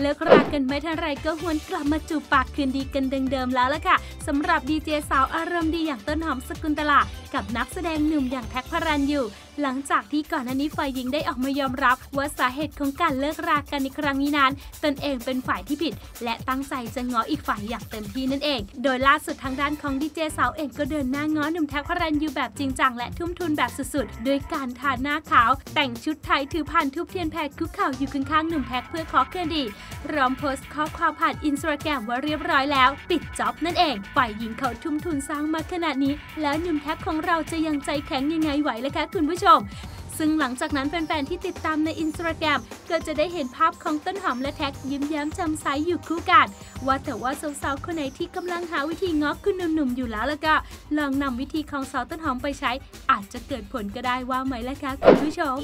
เลิกรากันไม่ทันไรก็หวนกลับมาจูบปากคืนดีกันเดิมๆแล้วล่ะค่ะสำหรับดีเจสาวอารมณ์ดีอย่างต้นหอมสกุลตลากับนักแสดงหนุ่มอย่างแท็กพระรันอยู่ หลังจากที่ก่อนหน้านี้ฝ่ายหญิงได้ออกมายอมรับว่าสาเหตุของการเลิกรากันในครั้งนี้นั้นตนเองเป็นฝ่ายที่ผิด และตั้งใจจะง้ออีกฝ่ายอย่างเต็มที่นั่นเอง โดยล่าสุดทางด้านของดีเจสาวเองก็เดินหน้าง้อหนุ่มแท็กพระรันยูแบบจริงจังและทุ่มทุนแบบสุดๆโดยการทาหน้าขาว แต่งชุดไทยถือผ่านทุบเทียนแพรคุกเข่าอยู่ข้างๆหนุ่มแท็กเพื่อขอคืนดีพร้อมโพสต์ข้อความผ่านอินสตาแกรมว่าเรียบร้อยแล้ว ปิดจ็อบนั่นเอง ฝ่ายหญิงเขาทุ่มทุนสร้างมาขนาดนี้ แล้วหนุ่มแท็กของเราจะยังใจแข็งยังไงไหวล่ะคะคุณผู้ชม ซึ่งหลังจากนั้นแฟนๆ ที่ติดตามในอินสตาแกรมก็จะได้เห็นภาพของต้นหอมและแท็กยิ้มแย้มแจ่มใสอยู่คู่กันว่าแต่ว่าสาวๆ คนไหนที่กำลังหาวิธีง้อคุณหนุ่มๆ อยู่แล้วแล้วก็ ลองนำวิธีของสาวต้นหอมไปใช้ อาจจะเกิดผลก็ได้ว่าไหมล่ะคะคุณผู้ชม